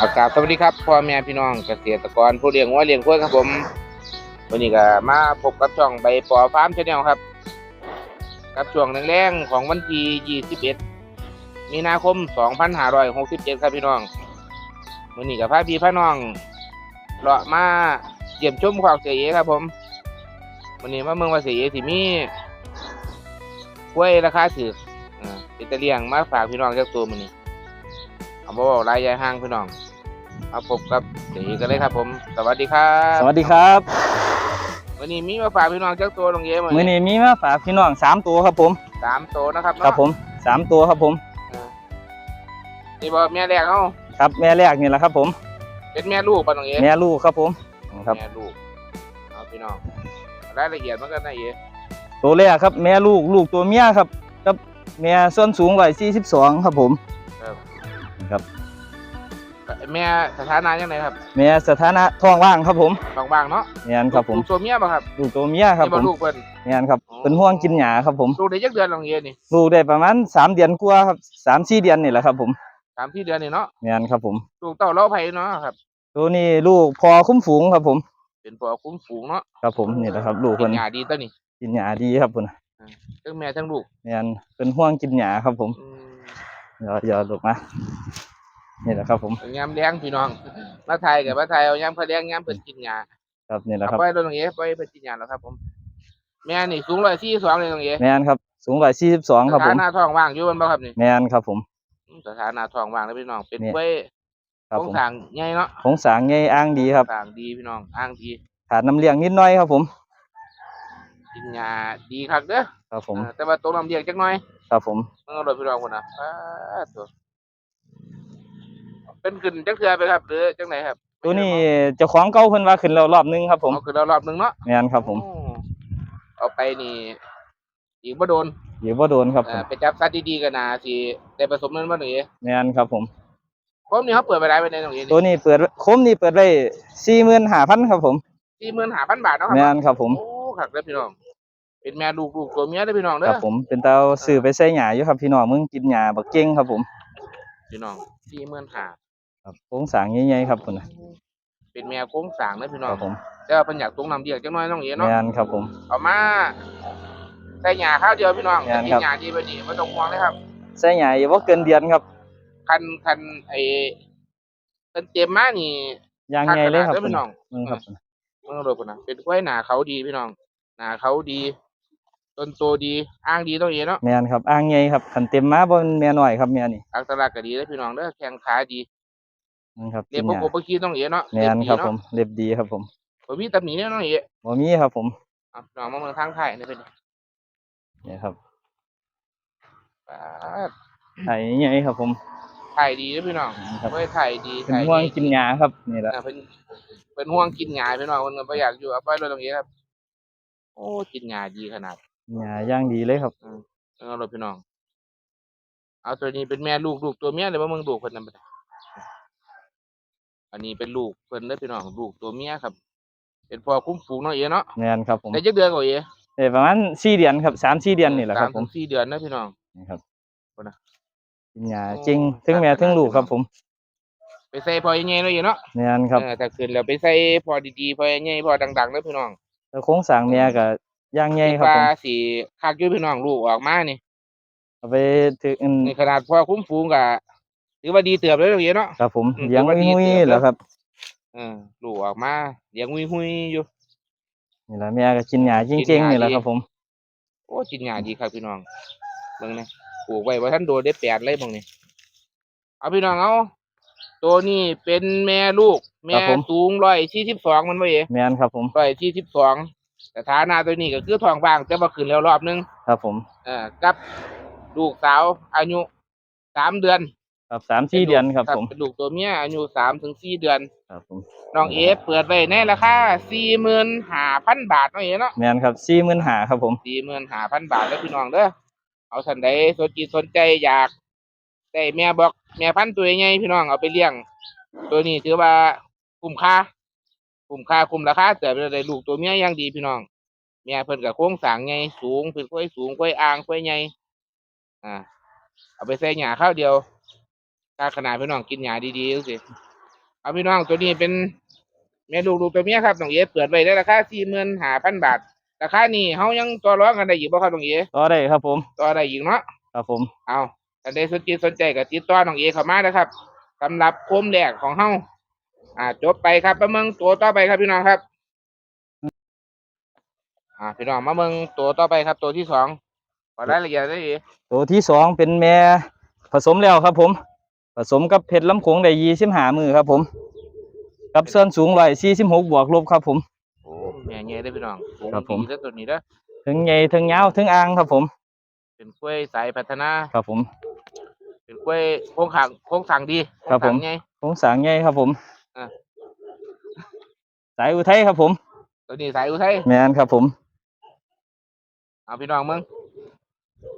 อากาศสวัสดีครับพ่อแม่พี่น้องเกษตรกรผู้เลี้ยงวัวเลี้ยงควายครับผมวันนี้ก็มาพบกับช่องใบปอฟาร์มชาแนลครับ กับช่วงแรงๆของวันที่21 มีนาคม 2567 ครับพี่น้องวันนี้กับพาพี่พาน้องเลาะมาเยี่ยมชมความเสียเอครับผมวันนี้มาเมืองว่าเสียเอสิมีกล้วยราคาถูกอ่าเป็นตะเลียงมาฝากพี่น้องจากตัวมันนี้ เอาบ่รายใหญ่ห้างพี่น้องมาพบกับเสีกันเลยครับผม สวัสดีครับสวัสดีครับวันนี้มีมาฝากพี่น้องจักตัวลงเย้มื้มื้อนี้มีมาฝากพี่น้องสามตัวครับผมสามตัวนะครับครับผมสามตัวครับผมอ่านี่บ่แม่แรกเฮาครับแม่แรกนี่แหละครับ ผม เป็นแม่ลูกป่ะน้องเอ๋แม่ลูกครับผมครับแม่ลูกเอาพี่น้องรายละเอียดมันก็นะเอ๋ตัวแรกครับ แม่ลูกลูกตัวเมียครับกับแม่ส่วนสูงร้อยสี่สิบสองครับผมครับ ครับ แม่สถานะยังไงครับแม่สถานะท้องว่างครับผมบางๆเนาะแม่นครับผมลูกตัวเมียบ่ครับลูกตัวเมียครับนี่ผบ่มลูกเพิ่นแม่นครับอ๋อเป็นห่วงกินหญ้าครับผมลูกได้จักเดือนน้องเอ๋นี่ลูกได้ประมาณสามเดือนกว่าครับสามสี่เดือนนี่แหละครับผมสามที่เดือนนี่เนาะแม่นครับผมลูกเต้าเล้าไผเนาะครับตัวนี้ลูกพอคุ้มฝูงครับผม เป็นพ่อคุ้มฝูงเนาะครับผมนี่แหละครับ ลูกกิเพิ่นนหญ้าดีตัวนี้กินหญ้าดีครับผมทั้งแม่ทั้งลูกแม่นเป็นห่วงกินหญ้าครับผมอืมเดี๋ ยวเดี๋ยวลูกมานี่แหละครับผมยามแรงพี่น้องมาไทยกับมาไทยเอายามเขาแรงยามเพิ่นกินหญ้าครับนี่แหละคเอารับไปโดนตรงนี้ไปเพิ่นกินหญ้าแล้วครับผมแม่นี่สูง142เลยตรงนี้แมนครับสูงร้อยสี่สิบสองครับสผถามนะท้องว่างอยู่มันบ่ครับนี่แมนครับผมอืมสถานะท้องว่างแล้วพี่น้องเป็นเนี่ยกล้วยครับโครผงมสร้างใหญ่เนาะของสางใหญ่อ้างดีครับสร้างดีพี่น้องอ้างดีขาดน้ำเลี้ยงนิดหน่อยครับผมกินหญ้าดีคักเด้อครับผมเออแต่ว่าตกน้ำเลี้ยงจักหน่อย ครับผมมันก็โดนพี่น้องพุ่นน่ะอ้าตัวเป็นขึ้นจักเทื่อไปครับ หรือจังไหนครับตัวนี้เจ้าของเก่าเพิ่นว่าขึ้นแล้วรอบนึงครับ ผมเอาขึ้นแล้วรอบหนึงเนาะแมนครับผมโอ้เอาไปนี่อีกบ่โดนเดี๋ยวบ่โดนครับผอ่ามไปจับสัตว์ดีๆกันนะสิได้ผสมนั้นบ่หนูแมนครับผมผมนี่เขาเปิดไปได้ไปในตรงนี้ตัวนี้เปิดโคมนี่เปิดไว้สี่หมื่นห้าพันครับผม สี่หมื่นห้าพันบาทเนาะคแมรับนครับผม โอ้ครับเด้อพี่น้อง เป็นแม่ลูกลูกตัวเมียเด้อพี่น้องเด้คอรับผมเป็นเตาซื้อไปใส่หญ้าอยู่ครับพี่น้องมึงกินหญ้าบักเก่งครับผมพี่น้องสี่หมื่นห้าครับโครงสร้างใหญ่ๆครับพุ่นน่ะเป็นแม่โค้งสร้างเด้อพี่น้คองรับผมแต่ว่าเพิ่นอยากตรงน้ำเดียกจังน้อยน้องเอ๋แมเนาะนครับผม เอามาใส่หญ้าข้าวเดียวพี่น้องแม่นกินครับหญ้าดีไปดีบ่ต้องห่วงเลยครับ ใส่หญ้าอยู่บ่เกินเดือนครับคันคันไอ้เพิ่นเต็มมานี่อย่างใหญ่เลยครับคักขนาดด้อพี่น้องมึงครับเมืองโดดพุ่นนะเป็นกล้วยหนาเขาดีพี่น้อง หนาเขาดี ต้นโตดีอ้างดีต้องเอ๋เนาะแมนครับอ่างใหญ่ครับขันเต็มมาบ่แม่น้อยครับแม่นี่อักษรก็ดีเลยพี่น้องเด้อแข้งขาดีนั่นครับเรียบกิพนวกหกบกี้ต้องเอ๋เนาะแมนครับผมเล็บดีครับผมผมมีตำหนิเนี่ยน้องเอ๋บ่มีครับผมอะน้องมาเมืองทางไทยนี่เป็นนี่ครับปาดไถใหญ่ครับผมไทยดีเด้อพี่น้องนี่ครับกล้วยไทยดีเป็นไทยห่วงดีกินหญ้าครับนี่แหละอะเป็นเป็นห่วงกินหญ้าพี่น้องมันก็บ่อยากอยู่เอาไปเลยตรงนี้ครับ โอ้กินหญ้าดีขนาด หญ้าย่างดีเลยครับ เอาเลยพี่น้อง เอาตัวนี้เป็นแม่ลูกลูกตัวเมียหรือว่ามึงลูกเพิ่นนำไปอันนี้เป็นลูกเพิ่นเด้อพี่น้องลูกตัวเมียครับ เป็นพ่อคุ้มฝูงเนาะเอ๋เนาะแมนครับผมได้จักเดือนกว่าเอ๋ได้ประมาณ4เดือนครับ3 4เดือนนี่แหละครับสามผถึมงสี่เดือนนะพี่น้องนี่ครับคนน่ะกินหญ้าโอ้จริงทั้งแม่ครับทั้งลูกครับ ผมไปใส่พอใหญ่ๆเนาะเอ๋เนาะแมนครับเออถ้าขึ้นแล้วไปใส่พอดีๆพอใหญ่ๆพอดังๆเด้อพี่น้องแล้วโครงสร้างแม่ก็ ย่างใหญ่คิดครับว่าผมสิคักอยู่พี่น้องลูกออกมานี่เอาไปถึงในขนาดพ่อคุ้มฝูงก็ถือว่าดีเติบเลยเนาะเอ๋เนาะ ครับผมอืมเลี้ยงถือว่าดีหุ้ยเติบ ๆแล้วครับเออลูกออกมาเลี้ยงหุยๆอยู่ นี่แหละแม่ก็กินหญ้าจกิริงนหญ้าๆนี่แหละดี ครับผมโอ้กินหญ้าดีครับพี่น้องเบิ่งนะปลูกไว้ว่าท่านโดนได้แปดเลยบางนี่เอาพี่น้องเอาตัวนี้เป็นแม่ลูก แม่สูงร้อยสี่สิบสองมันว่าเอ๋แมนครับผมร้อยสี่สิบสอง แต่ฐานะตัวนี้ก็คือท้องว่างจะมาขึ้นแล้วรอบนึงครับผมเออกับลูกสาวอายุสามเดือนครับสามสี่เดือนครับผมเป็นลูกตัวเมียอายุสามถึงสี่เดือนครับผมน้องเอฟเปิดไว้ในราคาสี่หมื่นห้าพันบาทเนาะเอ๋เนาะแมนครับสี่หมื่นหาครับผมสี่หมื่นห้าพันบาทแล้วพี่น้องเด้อเอาสันใดสนจิตสนใจอยากได้แม่บอกแม่พันธุ์ตัวใหญ่พี่น้องเอาไปเลี้ยง ตัวนี้ถือว่าคุ้มค่า คุ้มค่าคุ้มราคาแต่เป็นได้ลูกตัวเมียอย่างดีพี่น้องแม่เพิ่นกับโค้งสร้างใหญ่สูงเป็นกล้วยสูงกล้วยอ่างกล้วยใหญ่อ่า เอาไปใส่หญ้าข้าวเดียวถ้าขนาดพี่น้องกินหญ้าดีๆดูสิเอาพี่น้องตัวนี้เป็นแม่ลูกลูกตัวเมียครับน้องเอ๋เปิดไว้ได้ราคาสี่หมื่นห้าพันบาทราคานี้เฮายังต่อรองกันได้อยู่บ่ครับน้องเอ๋ต่อได้ครับผมต่อได้อีกเนาะครับผมเอาถ้าได้สนใจสนใจก็ติดต่อน้องเอเข้ามานะครับสำหรับโคมแรกของเฮา อ่าจบไปครับมาเมืองตัวต่อไปครับพี่น้องครับ อ่าพี่น้องมาเมืองตัวต่อไปครับ ตัวที่สองขอรายละเอียดได้อีกตัวที่สองเป็นแม่ผสมแล้วครับ ผม ผสมกับเพชรลำโขงได้ยี่สิบห้ามือครับผมกับส่วนสูงร้อยสี่สิบหกบวกลบครับ ผมโอ้แม่ใหญ่ได้อพี่น้องสูงครับผมดีแล้วตัวนี้เด้อถึงใหญ่ถึงยาวถึงอ่างครับผม เป็นกล้วยสายพัฒนาครับผม เป็นกล้วยโค้งขางโค้งสั่งดีครับผมโงสางใหญ่โครงสร้างใหญ่ครับผมอะ สายอุทัยครับผมตัวนี้สายอุทัยแมนครับผมเอาพี่น้องเมือง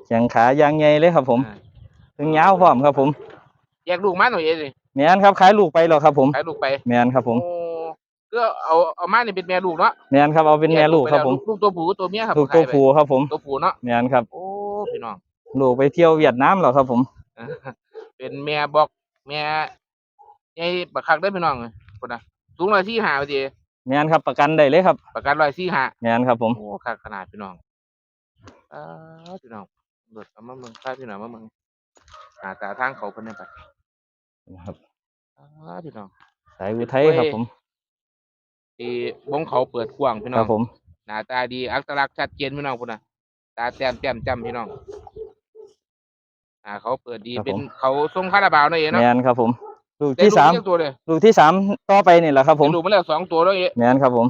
แข้งขายางใหญ่เลยครับผมอ่าถึงยาวพร้อมครับผมแยกลูกมาหน่อยเองสิแมนครับขายลูกไปแล้วครับผมขายลูกไปแมนครับผมโอ้ก็เอาเอามานี่เป็นแม่ลูกเนาะแมนครับเอาเป็นแม่ลูกครับผมลูกตัวผู้ตัวเมียครับลูกตัวขายไปผู้ครับผมตัวผู้เนาะแมนครับโอ้พี่น้องลูกไปเที่ยวเวียดนามแล้วครับผมเออเป็นแม่บอกแม่ ใหญ่บักคักได้อพี่น้องคนน่ะสูงร้อยสี่ห้าพอดีแมนครับประกันได้เลยครับประกันร้อยสี่ห้าแมนครับ ผมโอ้คักขนาดพี่น้องเออพี่น้องเบิดเอามาเมืองใต้พี่น้องมาเมืองหาตาทางเขาเพิ่นได้ไปนะครับเออพี่น้อง สายอุทัยครับผมที่วงเขาเปิดกว้างพี่น้คอรังบผมหน้าตาดีอัตลักษณ์ชัดเจนพี่น้องพุ่นน่ะตาแต้มแจ่มจำพี่น้องอ่าเขาเปิดดีเป็นเขาทรงคาราบาวนั่นเองแมเนาะนครับผม ลูกได้ที่ลูกสามเรียกตัวเลยลูกที่สามต่อไปนี่แหละครับ ผมได้ลูกมาแล้วสองตัวแล้วเองแมนครับผม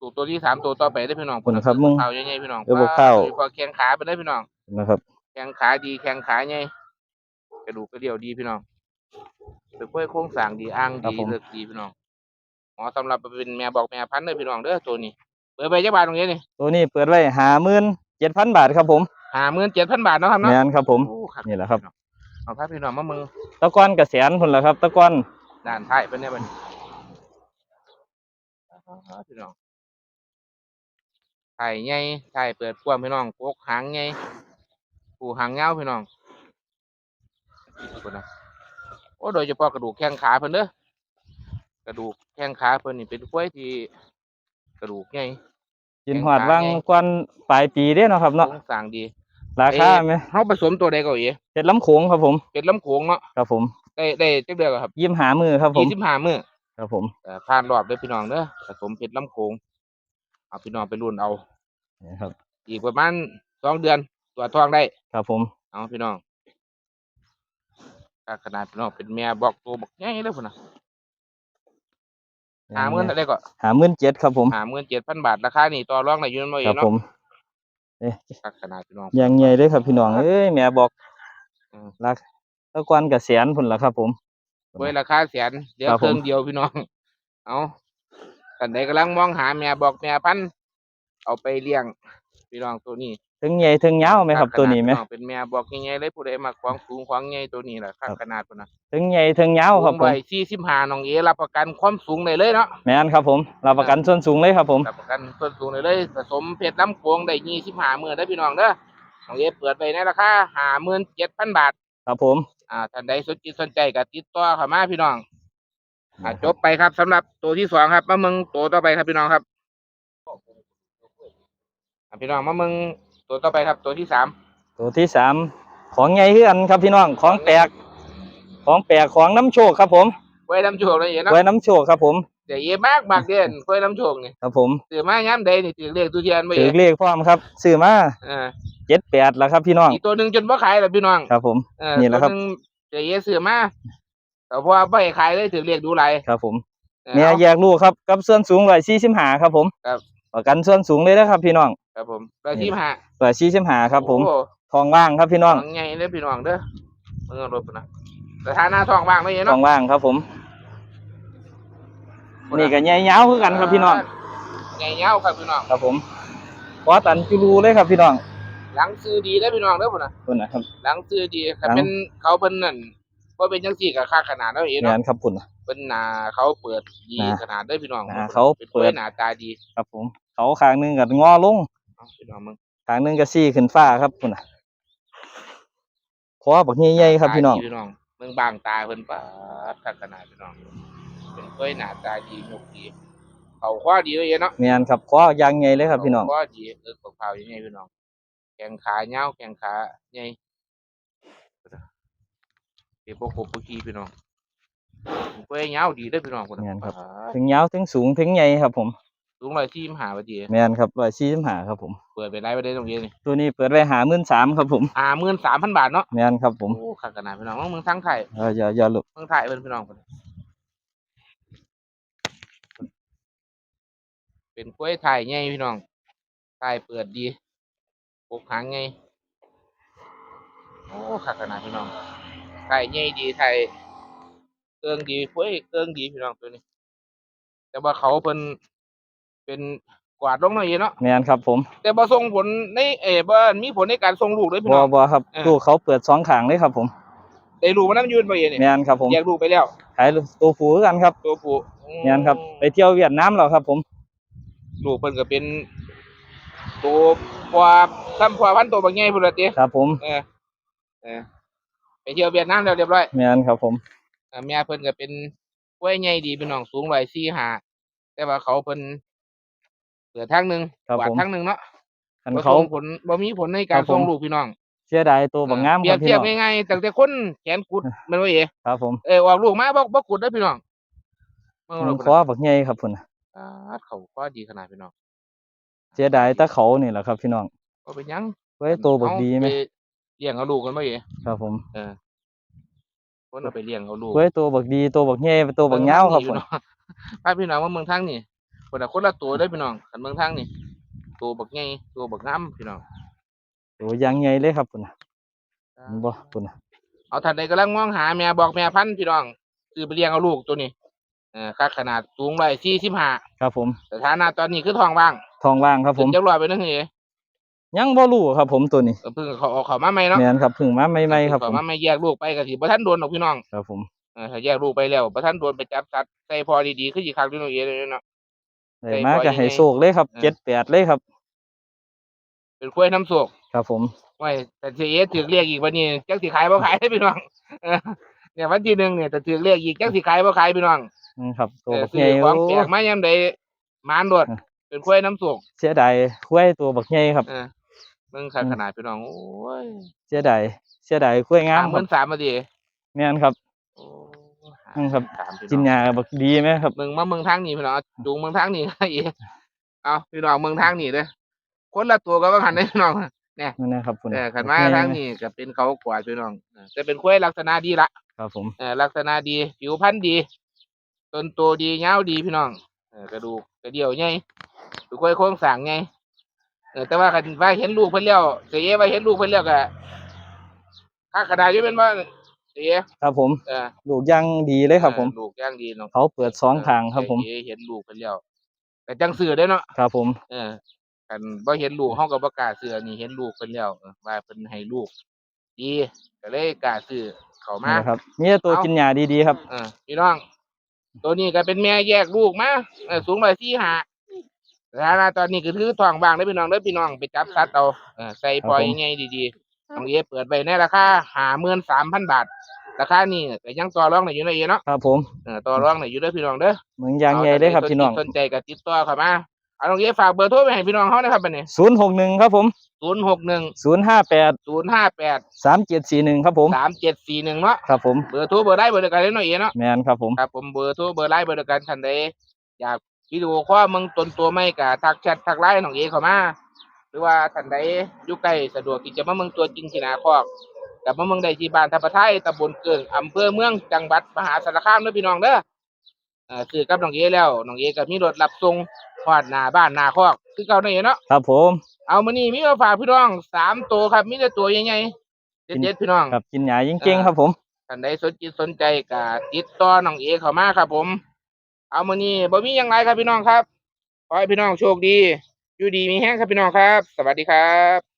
ลูกตัวที่สามตัวต่อไปได้อพี่น้องขอบคุณครับมึงข่าวใหญ่ๆพี่น้องเดี๋ยวบอกข่าวโดยเฉพอแข้งขาไปได้อพี่น้องนะครับแข้งขาดีแข้งขาใหญ่กระดูกกระเดี่ยวดีพี่น้องเป็นกล้วยโค้งสร้างดีอ้างดีเลือกดีพี่น้องหมอสำหรับเป็นแม่บอกแม่พันธุ์เด้อพี่น้องเด้อตัวนี้เปิดไปจักบาทตรงนี้นี่ตัวนี้เปิดไว้หาหมื่นเจ็ดพันบาทครับผมห้าหมื่นเจ็ดพันบาทเนาะครับแมเนาะนครับผมโอ้ครับนี่แหละครับ เอาครับพี่น้องมามึงตะกอนกระแสนคนละครับ ตะกอนด่านท้ายเป็นเนี่ยมันพี่น้องถ่ายใหญ่ถ่ายเปิดกว้างพี่น้องโกกหางใหญ่ปูหางเงาพี่น้องคนนะโอ้โดยเฉพาะกระดูกแข้งขาเพิ่นเด้อกระดูกแข้งขาเพิ่นนี่เป็นกล้วยที่กระดูกใหญ่กินหอดว่างกวนปลายปีเด้เนาะครับเนาะโครงสร้างดี ราคาไหมเฮาผสมตัวใดก็เอ๋เพชรลำโขงครับผมเป็นลำโขงเนาะครับผมได้ได้จักเดือนแล้วครับยิ้มหามือครับผมยี่สิบห้ามื้อครับผมเอ่อผ่านรอบเด้อพี่น้องเด้อผสมเพชรลำโขงเอาพี่น้องไปรุ่นเอานี่ครับ อีกประมาณสองเดือนตัวจทองได้ ครับผม เอาพี่น้องถ้าขนาดพี่น้องเป็นแม่บอกตัวบอกง่ายเลยพุ่นนะหาเงินได้ก็หาหมื่นเจ็ดครับผมหาเงินเจ็ดพันบาทราคานี่ต่อรองได้อยืนบ่คเอรับงเนาะ ผมเอ๊ะถ้าขนาดพี่น้องยังไงเลยครับพี่น้องเอ้ยแม่บอกอืมรักตะกอนกระแสนพุ่นละครับ ผมไว้ราคาแสนเดี๋ยวครับเครื่องผมเดียวพี่น้อง เอาท่านใดกำลังมองหาแม่บอกแม่พันธุ์เอาไปเลี้ยงพี่น้องตัวนี้ ถึงใหญ่ถึงยาวไหมครับขนาดตัวนี้ไหมพี่องเป็นแม่บอกยังไงเลยผู้ใดมาควางสูงควางใหญ่ตัวนี้แหละครับครับขนาดพุ่นนะถึงใหญ่ถึงยาวครับผมสูงอยสี่สิบห้าน้องเอรับประกันความสูงได้เลยเนาะแม่นครับผมรับประกันส่วนสูงเลยครับผมรับประกันส่วนสูงได้เลยผสมเพชรน้ำโขงได้ยี่สิบห้าหมื่นได้อพี่น้องเด้อน้องเอเปิดไปในราคาห้าหมื่นเจ็ดพันบาทครับผมอ่าท่านใดสนใจสนใจก็ติดต่อเข้ามาพี่น้องอ่าจบไปครับสำหรับตัวที่สองครับมาเมืองตัวต่อไปครับพี่น้องครับอ่าพี่น้องมาเมือง ตัวต่อไปครับตัวที่สามตัวที่สามของใหญ่คือกันครับพี่น้องของแปลกของแปลกของน้ำโชคครับผมกล้วยน้ำโชคเลยเนาะไว้น้ำโชคครับผมเดี๋ยวเยมากมากเด่นกล้วยน้ำโชคนี่ครับผมตื่นมาย้ำใดนี่ถือเลขตัวเทียนไปถือเลขพร้อมครับซื้อมาเออเจ็ดแปดแล้วครับพี่น้องอีกตัวหนึ่งจนว่าขายแล้วพี่น้องครับผมเออนี่แหละครับตัวงเดี๋ยวเยซื้อมาแต่พอไปขายเลยถือเลขดูไรครับผมเออเนี่ยอาแยกลูกครับกับส่วนสูงร้อยสี่สิบห้าครับผมครับประกันส่วนสูงเลยนะครับพี่น้อง ครับผมร้อยที่ห้าร้อยสี่สิบห้าครับ ผม โอ้ทองว่างครับพี่น้อง ทองใหญ่เลยพี่น้องเด้อเมื่อรถพุ่นนะแต่ถ้าหน้าทองว่างไม่เห็นทอเนาะงว่างครับผม นี่ก็ใหญ่ยาวคือกันครับพี่น้อง ใหญ่เงาวครับพี่น้อง ครับผมพอตันจุลูเลยครับพี่น้องหลังซื้อดีได้อพี่น้องเด้อพุ่นนะคุณนะครับ หลังซื้อดีครับหลัง เป็นเขาเพิ่นนั่นว่าเป็นจังสี่กับค่าขนาดเนาะเองงาเนาะนครับคุณเป็นหนาเขาเปิดดีหน้าขนาดได้อพี่น้องหน้าเขาเป็นเปิกล้วยดหน้าตาดี ครับผม เขาขางหนึงกับงอลงเอา พี่น้องมึงขางหนึงกับซี่ขึ้นฟ้าครับคุณน่ะคอบักใหญ่ๆครับพี่น้องตาดีพี่น้องเมืองบางตาเพิ่นปาดคักขนาดพี่น้องเป็นกล้วยหน้าตาดีนกดีเขาข้อดีเลยเนาะแม่นครับขอยางใหญ่เลยครับพี่น้องข้อดีเออของเขาอย่างไงพี่น้อง แข้งขาเงาวแข้งขาใหญ่เดี๋ยวพวกผมพวกขี้พี่น้องเป็นกล้วยเงาวดีเด้อพี่น้องคนแม่นครับปาดถึงยาวถึงสูงถึงใหญ่ครับผม สูงร้อยสี่สิบห้าพอดีแม่นครับร้อยสี่สิบห้าครับผม เปิดไปได้ไปได้ตรงนี้นี่ตัวนี้เปิดไว้หามื่นสามครับผมอ่าหมื่นสามพันบาทเนาะแม่นครับผมโอ้ขาดขนาดพี่น้องเมืองทั้งไทยเอออย่าอย่าหลุดเมืองไทยเป็นพี่น้องคนเป็นกล้วยไทยไงพี่น้องไทยเปิดดีปกหางไงโอ้ขาดขนาดพี่น้องไทยไงดีไทยเครื่องดีกล้วยเครื่องดีพี่น้องตัวนี้ แต่ว่าเขาเป็น เป็นกวาดลงหน่อยเนาะแม่นครับผมแต่บ่ส่งผลในเอ่อบ่มีผลในการส่งลูกเลยพี่บ่น้อง บ่ครับเออตู้เขาเปิดสองขางเลยครับผมได้ลูกมันนำยืนบ่เองนี่แม่นครับผมแยกลูกไปแล้ว ขายตัวผูคือกันครับตัวผู้อืแม่นครับไปเที่ยวเวียดนามแล้วครับผมลูกเพิ่นก็เป็น ตัวพอซ้ำพอพันตัวบางใหญ่พุ่นละติครับผมเออเออไปเที่ยวเวียดนามแล้วเรียบร้อยแม่นครับผมอ่าแม่เพิ่นก็เป็นกล้วยใหญ่ดีพี่น้องสูง145แต่ว่าเขาเพิ่น เปิดทางหนึงครับกวาดผม ทางหนึงเนาะคันบ่เขา ส่งผลบ่มีผลในกาครรับผม ส่งลูกพี่น้องเสียดายตัวบักงามเปครียรับบเทียบพี่น้องง่ายๆตั้งแต่คนแขนกุดแมันว่าเอ๋ครับผมเออออกลูกมาบ่บ่กุดเด้อพี่น้องเบิ่งมัเรานพุ่นคอน่ะบักใหญ่ครับพุ่นน่ะอ่าเขาก็ดีขนาดพี่น้องเสียดายแตะเขานี่แหละครับพี่น้องก็เป็นหยังไว้ตัวบักดีไหมเอาปเลี้ยงเอาลูกกันบ่เอ๋ครับผมเออคนเอาไปเลี้ยงเอาลูกไว้ตัวบักดีตัวบักใหญ่ตัวบักยาวครับผมป้าพี่น้องว่าเมืองทางนี่ คนละคนละตัวเด้อพี่น้องคันเมืองทางนี่ตัวบักใหญ่ตัวบักงามพี่น้องตัวยางใหญ่เลยครับพุ่นน่ะเห็นบ่พุ่นน่ะเอาท่านใดกำลังมองหาแม่บอกแม่พันธุ์พี่น้องซื้อไปเลี้ยงเอาลูกตัวนี้เออค่าขนาดสูง145ครับผมสถานะตอนนี้คือท้องว่างทองว่างครับผขึ้มนจักรอยไปนั่นเอ๋ยังบ่รู้ครับผมตัวนี้เออเพิ่งเขาเอาเขามาใหม่เนาะแม่นครับเพึ่งมาใหม่ๆครับผเขามมาไม่แยกลูกไปก็สิบ่ทันโดนดอกพี่น้องครับผมเออถ้าแยกลูกไปแล้วบ่ทันโดนไปจับสัตว์ใส่พอดีๆคือสิคักอยู่เนาะเอ๋เลยเนาะ ได้มาได้ก็บ่ให้ยังไงโชคเลยครับเออเจ็ดแปดเลยครับ เป็นกล้วยน้ำโศกครับผมไว้แต่สิเอ๋ถึกเรียกอีกวันนี้จักสิขายบ่ขายเด้อพี่น้องเออเนี่ยวันที่หนึ่งเนี่ยแต่ถึกเรียกอีกจักสิขายบ่ขายพี่น้องอืมครับตัวเออบักซื้ใหญ่อของโอ้แปลกมายามใดมานโดดเออเป็นกล้วยน้ำโศกเสียดายคุ้ยตัวบักใหญ่ครับเออเบิ่งคักขนาดพี่น้องโอ้ยเสียดายเสียดายคุ้ยงามครับ33,000มาดิแม่นครับ โอ้อืมครับสามพี่กินน้องยาบักดีไหมครับ เมืองมาเมืองทางนี่พี่น้องเอาจูงเมืองทางนี่ให้อีกเอาพี่น้องเมืองทางนี่เด้อคนละตัวก็ว่าหันได้อพี่น้อง นั่นนะครับคุณเออขันมาทางนี้ก็เป็นเขากวาดพี่น้องเออจะเป็นกล้วยลักษณะดีละครับผม เออลักษณะดี ผิวพรรณดีต้นโตดีเงาวดีพี่น้องเออกระดูกกระเดี่ยวใหญ่เป็นกล้วยโค้งสร้างไงเออแต่ว่าคันว่าเห็นลูกเพิ่นแล้วเสียว่าเห็นลูกเพิ่นแล้วก็ค่าขนาดอยู่เป็นว่า เสียครับผมเออลูกยังดีเลยครับ ผมออลูกย่างดีน้องเขาเปิดสองทางครับ ผมเออเห็นลูกเพิ่นแล้วแต่จังสื่อได้อเนาะครับ ผม เออกันบ่เห็นลูกเฮาก็บ่กล้าซื้ออันนี้เห็นลูกเพิ่นแล้วเออว่าเพิ่นให้ลูกดีก็เลยกล้าซื้อเข้ามานะครับมีแต่ตัวเอากิกินยาดีๆครับเออพี่น้อง ตัวนี้ก็เป็นแม่แยกลูกมาเออสูง145ฐานะตอนนี้ก็คือท้องว่างเด้อพี่น้องเด้อพี่น้องไปจับสัตว์เอาเออใส่ปล่อยครับผมใหญ่ๆดีๆ น้องเอเปิดไว้ในราคา53,000บาท ราคานี้ก็ยังต่อรองได้อยู่เนาะเอเนาะครับผมเออต่อรองได้อยู่เด้อพี่น้องเด้อเหมือนยางใหญ่เลยครับพี่น้องสนใจก็ติดต่อเข้ามาเอาน้องเอฝากเบอร์โทรไปให้พี่น้องเฮานะครับบัดนี้ศูนย์หกหนึ่งครับผม061ศูนย์ห้าแปด058สามเจ็ดสี่หนึ่งครับผม3741เนาะครับผมเบอร์โทรเบอร์ไลน์เบอร์เดียวกันเลยเนาะเอเนาะแมนครับผมครับผมเบอร์โทรเบอร์ไลน์เบอร์เดียวกันท่านใดอยากวิดีโอคอลมึงตนตัวไม่ก็ทักแชททักไลน์น้องเอเข้ามา หรือว่าท่านใดอยู่ใกล้สะดวกที่จะมาเมืองตัวจริงที่หนาคอกกับมาเมืองใดที่บ้านทับปะไทยตำบลเกิงอำเภอเมืองจังหวัดมหาสารคามเด้อพี่น้องเด้อเอ่อซื้อกับน้องเอแล้วน้องเอก็มีรถรับส่งฮอดหน้าบ้านหน้าคอกคือเก่านั่นเองเนาะครับผม เอามานี่มีมาฝากพี่น้องสามตัวครับมีแต่ตัวใหญ่ๆเด็ดๆพี่น้องครับกินยาจริงๆครับผมท่านใดสนจิตสนใจก็ติดต่อน้องเอเข้ามาครับผม เอามานี่บ่มีหยังไรครับพี่น้องครับขอให้พี่น้องโชคดี อยู่ดีมีแห้งครับพี่น้องครับ สวัสดีครับ